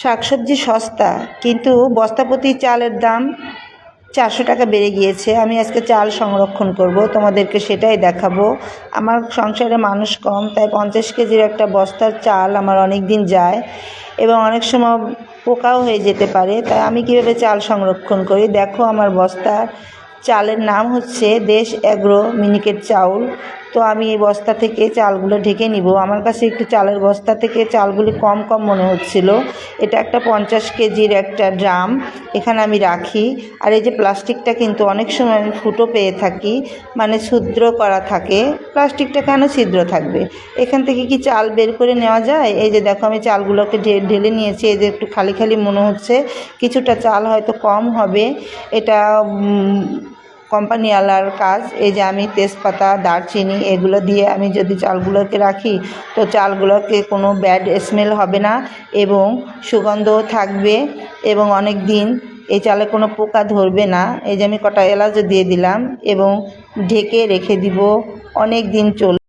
শাকসবজি সস্তা, কিন্তু বস্তাপ্রতি চালের দাম চারশো টাকা বেড়ে গিয়েছে। আমি আজকে চাল সংরক্ষণ করব, তোমাদেরকে সেটাই দেখাবো। আমার সংসারে মানুষ কম, তাই পঞ্চাশ কেজির একটা বস্তার চাল আমার অনেক দিন যায় এবং অনেক সময় পোকাও হয়ে যেতে পারে, তাই আমি কীভাবে চাল সংরক্ষণ করি? দেখো আমার বস্তার চালের নাম হচ্ছে দেশ অ্যাগ্রো মিনিকেট চাউল। তো আমি এই বস্তা থেকে চালগুলো ঢেকে নিব। আমার কাছে একটু চালের বস্তা থেকে চালগুলি কম কম মনে হচ্ছিল। এটা একটা পঞ্চাশ কেজির একটা ড্রাম, এখানে আমি রাখি। আর এই যে প্লাস্টিকটা কিন্তু অনেক সময় আমি ফুটো পেয়ে থাকি মানে ছিদ্র করা থাকে। প্লাস্টিকটা কেন ছিদ্র থাকবে? এখান থেকে কি চাল বের করে নেওয়া যায়? এই যে দেখো, আমি চালগুলোকে ঢেলে নিয়েছি। এই যে একটু খালি খালি মনে হচ্ছে, কিছুটা চাল হয়তো কম হবে। এটা কোম্পানিওয়ালার কাজ, এই যে আমি তেজপাতা, দারচিনি এগুলো দিয়ে আমি যদি চালগুলোকে রাখি, তো চালগুলোকে কোনো ব্যাড স্মেল হবে না এবং সুগন্ধও থাকবে এবং অনেক দিন এই চালে কোনো পোকা ধরবে না। এই যে আমি কটা এলাচও দিয়ে দিলাম এবং ঢেকে রেখে দিব, অনেক দিন চল